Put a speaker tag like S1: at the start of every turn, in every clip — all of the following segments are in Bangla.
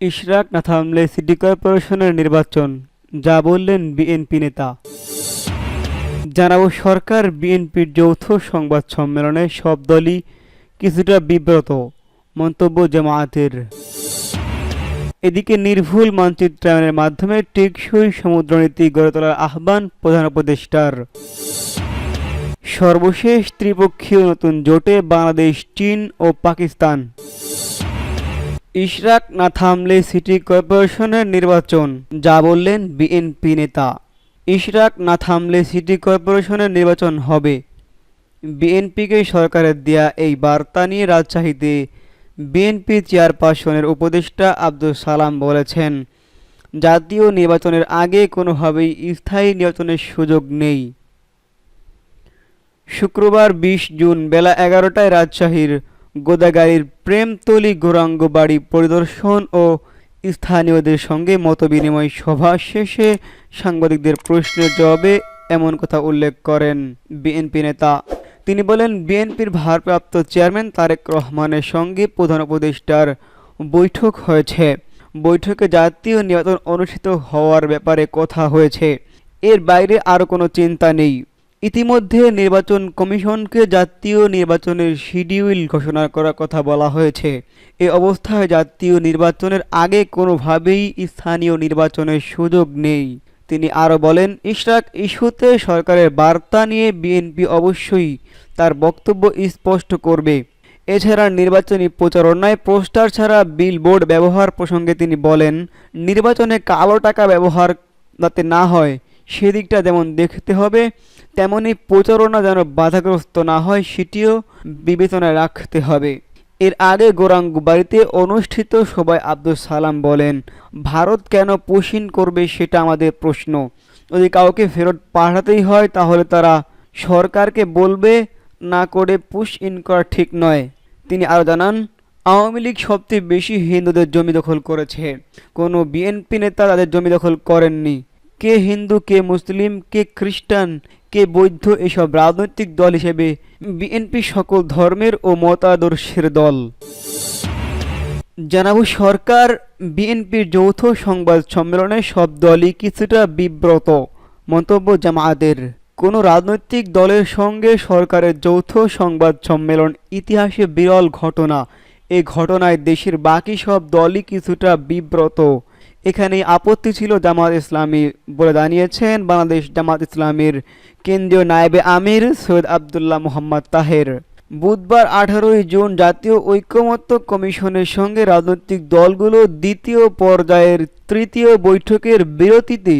S1: ইশরাক না থামলে সিটি কর্পোরেশনের নির্বাচন, যা বললেন বিএনপি নেতা। জানাব সরকার বিএনপির যৌথ সংবাদ সম্মেলনে সব দলই কিছুটা বিব্রত, মন্তব্য জামায়াতের। এদিকে নির্ভুল মানচিত্রায়নের মাধ্যমে টেকসই সমুদ্রনীতি গড়ে তোলার আহ্বান প্রধান উপদেষ্টার। সর্বশেষ ত্রিপক্ষীয় নতুন জোটে বাংলাদেশ, চীন ও পাকিস্তান। ইশরাক না থামলে সিটি কর্পোরেশনের নির্বাচন, যা বললেন বিএনপি নেতা। ইশরাক না থামলে সিটি কর্পোরেশনের নির্বাচন হবে। বিএনপিকে সরকারের দেয়া এই বার্তা নিয়ে রাজশাহীতে বিএনপি চেয়ারপারসনের উপদেষ্টা আব্দুল সালাম বলেছেন, জাতীয় নির্বাচনের আগে কোনোভাবেই স্থায়ী নির্বাচনের সুযোগ নেই। শুক্রবার বিশ জুন বেলা এগারোটায় রাজশাহীর গোদাগাড়ির প্রেমতলি গৌরাঙ্গ বাড়ি পরিদর্শন ও স্থানীয়দের সঙ্গে মতবিনিময় সভা শেষে সাংবাদিকদের প্রশ্নের জবাবে এমন কথা উল্লেখ করেন বিএনপি নেতা। তিনি বলেন, বিএনপির ভারপ্রাপ্ত চেয়ারম্যান তারেক রহমানের সঙ্গে প্রধান উপদেষ্টার বৈঠক হয়েছে। বৈঠকে জাতীয় নির্বাচন অনুষ্ঠিত হওয়ার ব্যাপারে কথা হয়েছে। এর বাইরে আরও কোনো চিন্তা নেই। ইতিমধ্যে নির্বাচন কমিশনকে জাতীয় নির্বাচনের শিডিউল ঘোষণা করার কথা বলা হয়েছে। এ অবস্থায় জাতীয় নির্বাচনের আগে কোনোভাবেই স্থানীয় নির্বাচনের সুযোগ নেই। তিনি আরও বলেন, ইশরাক ইস্যুতে সরকারের বার্তা নিয়ে বিএনপি অবশ্যই তার বক্তব্য স্পষ্ট করবে। এছাড়া নির্বাচনী প্রচারণায় পোস্টার ছাড়া বিলবোর্ড ব্যবহার প্রসঙ্গে তিনি বলেন, নির্বাচনে কালো টাকা ব্যবহার যাতে না হয় সেদিকটা যেমন দেখতে হবে, তেমনি প্রচারণা যেন বাধাগ্রস্ত না হয়, সেটিও বিবেচনায় রাখতে হবে। এর আগে গোরাঙ্গ বাড়িতে অনুষ্ঠিত সভায় আব্দুল সালাম বলেন, ভারত কেন পুশিন করবে সেটা আমাদের প্রশ্ন। যদি কাউকে ফেরত পাঠাতেই হয়, তাহলে তারা সরকারকে বলবে, না করে পুশ ইন করা ঠিক নয়। তিনি আরও জানান, আওয়ামী লীগ সবচেয়ে বেশি হিন্দুদের জমি দখল করেছে। কোনো বিএনপি নেতা তাদের জমি দখল করেননি। কে হিন্দু, কে মুসলিম, কে খ্রিস্টান, কে বৌদ্ধ এসব রাজনৈতিক দল হিসেবে বিএনপি সকল ধর্মের ও মতাদর্শের দল। জানাব সরকার, বিএনপির যৌথ সংবাদ সম্মেলনে সব দলই কিছুটা বিব্রত। মন্তব্য জামায়াতের। কোনো রাজনৈতিক দলের সঙ্গে সরকারের যৌথ সংবাদ সম্মেলন ইতিহাসে বিরল ঘটনা। এ ঘটনায় দেশের বাকি সব দলই কিছুটা বিব্রত। এখানে আপত্তি ছিল জামাত ইসলামী বলে জানিয়েছেন বাংলাদেশ জামাত ইসলামীর কেন্দ্রীয় নায়েবে আমির সৈয়দ আবদুল্লাহ মোহাম্মদ তাহের। বুধবার আঠারোই জুন জাতীয় ঐক্যমত্য কমিশনের সঙ্গে রাজনৈতিক দলগুলো দ্বিতীয় পর্যায়ের তৃতীয় বৈঠকের বিরতিতে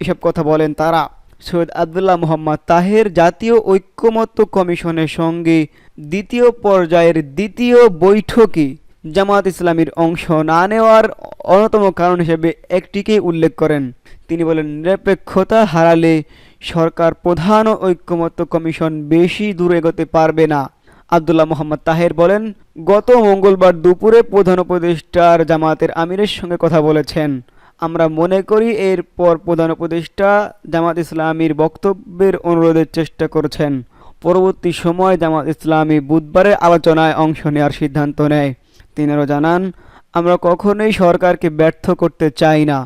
S1: এসব কথা বলেন তারা। সৈয়দ আবদুল্লাহ মোহাম্মদ তাহের জাতীয় ঐক্যমত্য কমিশনের সঙ্গে দ্বিতীয় পর্যায়ের দ্বিতীয় বৈঠকে জামাত ইসলামীর অংশ না নেওয়ার অন্যতম কারণ হিসেবে একটিকেই উল্লেখ করেন। তিনি বলেন, নিরপেক্ষতা হারালে সরকার প্রধান ও ঐক্যমত্য কমিশন বেশি দূরে এগোতে পারবে না। আবদুল্লাহ মোহাম্মদ তাহের বলেন, গত মঙ্গলবার দুপুরে প্রধান উপদেষ্টার জামাতের আমিরের সঙ্গে কথা বলেছেন। আমরা মনে করি এরপর প্রধান উপদেষ্টা জামাত ইসলামীর বক্তব্যের অনুরোধের চেষ্টা করছেন। পরবর্তী সময় জামাত ইসলামী বুধবারের আলোচনায় অংশ নেওয়ার সিদ্ধান্ত নেয়। তিনি আরও জানান, আমরা কখনোই সরকারকে ব্যর্থ করতে চাই না।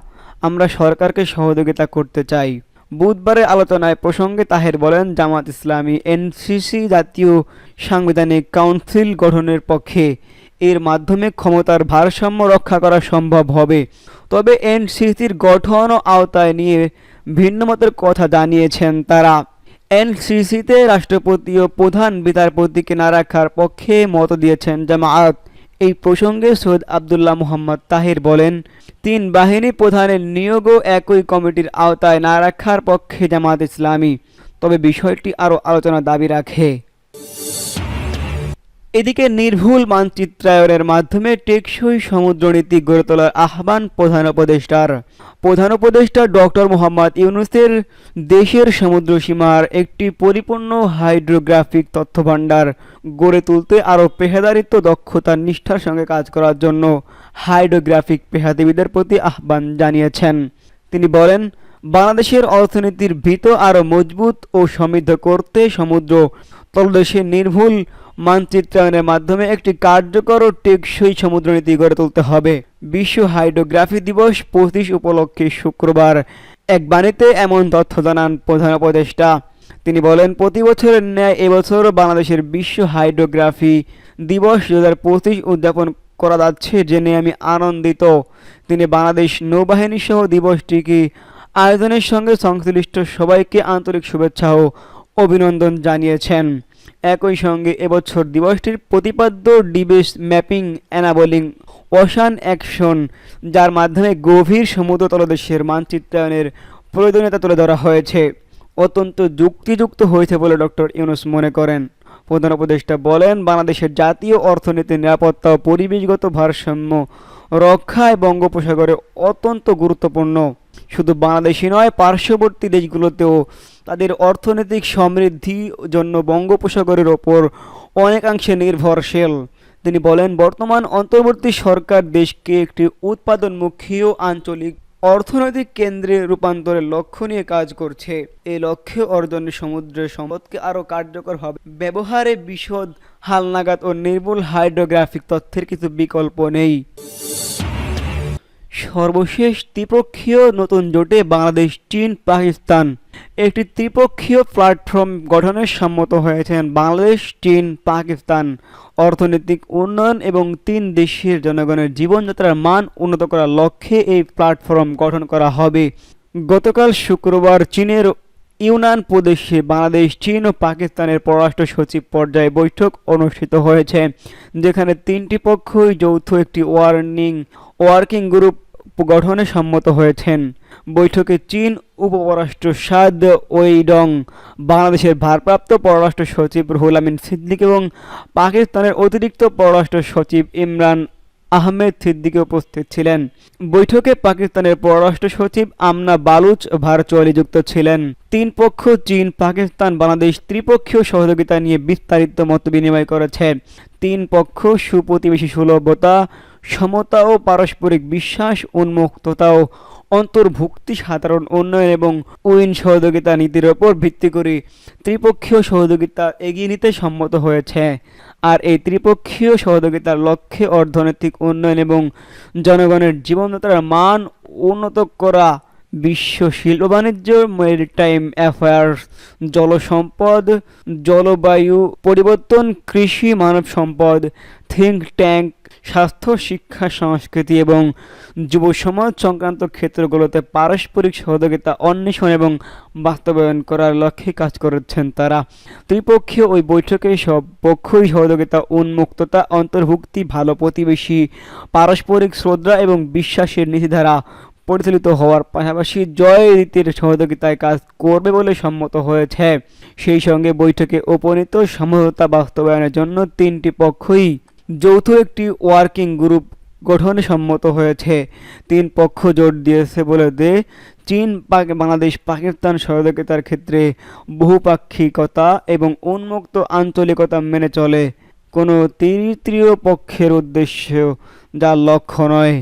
S1: আমরা সরকারকে সহযোগিতা করতে চাই। বুধবারের আলোচনায় প্রসঙ্গে তাহের বলেন, জামাত ইসলামী, এনসিসি জাতীয় সাংবিধানিক কাউন্সিল গঠনের পক্ষে এর মাধ্যমে ক্ষমতার ভারসাম্য রক্ষা করা সম্ভব হবে। তবে এনসিসির গঠন ও আওতায় নিয়ে ভিন্নমতের কথা জানিয়েছেন তারা। এনসিসিতে রাষ্ট্রপতি ও প্রধান বিচারপতিকে না রাখার পক্ষে মত দিয়েছেন জামায়াত এই প্রসঙ্গে সৈয়দ আবদুল্লাহ মোহাম্মদ তাহির বলেন, তিন বাহিনী প্রধানের নিয়োগও একই কমিটির আওতায় না রাখার পক্ষে জামাত ইসলামী। তবে বিষয়টি আরও আলোচনা দাবি রাখে। এদিকে নির্ভুল মানচিত্রায়নের মাধ্যমে টেকসই সমুদ্রনীতি গড়ে তোলার আহ্বান প্রধান উপদেষ্টার। প্রধান উপদেষ্টা ডক্টর মোহাম্মদ ইউনুসের দেশের সমুদ্র সীমার একটি পরিপূর্ণ হাইড্রোগ্রাফিক তথ্যভাণ্ডার গড়ে তুলতে আরও পেশাদারিত্ব দক্ষতার নিষ্ঠার সঙ্গে কাজ করার জন্য হাইড্রোগ্রাফিক পেশাজীবীদের প্রতি আহ্বান জানিয়েছেন। তিনি বলেন, বাংলাদেশের অর্থনীতির ভিত আরও মজবুত ও সমৃদ্ধ করতে সমুদ্র তলদেশে নির্ভুল মানচিত্রায়নের মাধ্যমে একটি কার্যকর ও টেকসই সমুদ্রনীতি গড়ে তুলতে হবে। বিশ্ব হাইড্রোগ্রাফি দিবস পঁচিশ উপলক্ষে শুক্রবার। এক বাণীতে এমন তথ্য জানান প্রধান উপদেষ্টা। তিনি বলেন, প্রতি বছরের ন্যায় এবছরও বাংলাদেশের বিশ্ব হাইড্রোগ্রাফি দিবস দু হাজার পঁচিশ উদযাপন করা যাচ্ছে জেনে আমি আনন্দিত। তিনি বাংলাদেশ নৌবাহিনী সহ দিবসটিকে আয়োজনের সঙ্গে সংশ্লিষ্ট সবাইকে আন্তরিক শুভেচ্ছা ও অভিনন্দন জানিয়েছেন। একই সঙ্গে এবছর দিবসটির প্রতিপাদ্য ডিবেস ম্যাপিং অ্যানাবলিং ওশান অ্যাকশন, যার মাধ্যমে গভীর সমুদ্র তলদেশের মানচিত্রায়নের প্রয়োজনীয়তা তুলে ধরা হয়েছে। অত্যন্ত যুক্তিযুক্ত হয়েছে বলে ডক্টর ইউনুস মনে করেন। প্রধান উপদেষ্টা বলেন, বাংলাদেশের জাতীয় অর্থনীতির নিরাপত্তা ও পরিবেশগত ভারসাম্য রক্ষায় বঙ্গোপসাগরে অত্যন্ত গুরুত্বপূর্ণ। শুধু বাংলাদেশই নয়, পার্শ্ববর্তী দেশগুলোতেও তাদের অর্থনৈতিক সমৃদ্ধির জন্য বঙ্গোপসাগরের ওপর অনেকাংশে নির্ভরশীল। তিনি বলেন, বর্তমান অন্তর্বর্তী সরকার দেশকে একটি উৎপাদনমুখী ও আঞ্চলিক অর্থনৈতিক কেন্দ্রে রূপান্তরের লক্ষ্য নিয়ে কাজ করছে। এই লক্ষ্য অর্জনে সমুদ্রের সম্পদকে আরও কার্যকর হবে। ব্যবহারে বিশদ হালনাগাদ ও নির্ভুল হাইড্রোগ্রাফিক তথ্যের কিছু বিকল্প নেই। সর্বশেষ ত্রিপক্ষীয় নতুন জোটে বাংলাদেশ, চীন, পাকিস্তান একটি ত্রিপক্ষীয় প্ল্যাটফর্ম গঠনের সম্মত হয়েছেন বাংলাদেশ, চীন, পাকিস্তান। অর্থনৈতিক উন্নয়ন এবং তিন দেশের জনগণের জীবনযাত্রার মান উন্নত করার লক্ষ্যে এই প্ল্যাটফর্ম গঠন করা হবে। গতকাল শুক্রবার চীনের ইউনান প্রদেশে বাংলাদেশ, চীন ও পাকিস্তানের পররাষ্ট্র সচিব পর্যায়ে বৈঠক অনুষ্ঠিত হয়েছে, যেখানে তিনটি পক্ষই যৌথ একটি ওয়ার্নিং, ওয়ার্কিং গ্রুপ গঠনে সম্মত হয়েছেন। বৈঠকে চীন, উপপরাষ্ট্র সাদ ওয়েইডং, বাংলাদেশের ভারপ্রাপ্ত পররাষ্ট্র সচিব রুহুল আমিন সিদ্দিক এবং পাকিস্তানের অতিরিক্ত পররাষ্ট্র সচিব ইমরান আহমেদ সিদ্দিকে উপস্থিত ছিলেন। বৈঠকে পাকিস্তানের পররাষ্ট্র সচিব আমনা বালুচ ভার্চুয়ালি যুক্ত ছিলেন। তিন পক্ষ চীন, পাকিস্তান, বাংলাদেশ ত্রিপক্ষীয় সহযোগিতা নিয়ে বিস্তারিত মত বিনিময় করেছে। তিন পক্ষ সুপ্রতিবেশী সুলভতা সমতা ও পারস্পরিক বিশ্বাস উন্মুক্ততা ও অন্তর্ভুক্তি, সাধারণ উন্নয়ন এবং উইন সহযোগিতা নীতির ওপর ভিত্তি করে ত্রিপক্ষীয় সহযোগিতা এগিয়ে নিতে সম্মত হয়েছে। আর এই ত্রিপক্ষীয় সহযোগিতার লক্ষ্যে অর্থনৈতিক উন্নয়ন এবং জনগণের জীবনযাত্রার মান উন্নত করা বিশ্ব শিল্প বাণিজ্য মেরিটাইম অ্যাফেয়ার্স জলসম্পদ, জলবায়ু পরিবর্তন, কৃষি মানব সম্পদ থিঙ্ক ট্যাঙ্ক স্বাস্থ্য, শিক্ষা, সংস্কৃতি এবং যুব সমাজ সংক্রান্ত ক্ষেত্রগুলোতে পারস্পরিক সহযোগিতা, অন্বেষণ এবং বাস্তবায়ন করার লক্ষ্যে কাজ করেছেন তারা। ত্রিপক্ষীয় ওই বৈঠকে সব পক্ষই সহযোগিতা, উন্মুক্ততা, অন্তর্ভুক্তি, ভালো প্রতিবেশী, পারস্পরিক শ্রদ্ধা এবং বিশ্বাসের নীতিধারা পরিচালিত হওয়ার পাশাপাশি জয় রীতির সহযোগিতায় কাজ করবে বলে সম্মত হয়েছে। সেই সঙ্গে বৈঠকে উপনীত সমঝোতা বাস্তবায়নের জন্য তিনটি পক্ষই যৌথ একটি ওয়ার্কিং গ্রুপ গঠনে সম্মত হয়েছে। তিন পক্ষ জোর দিয়েছে বলে দে, চীন, পাক বাংলাদেশ, পাকিস্তান সহযোগিতার ক্ষেত্রে বহুপাক্ষিকতা এবং উন্মুক্ত আঞ্চলিকতা মেনে চলে। কোনো তৃতীয় পক্ষের উদ্দেশ্য যার লক্ষ্য নয়।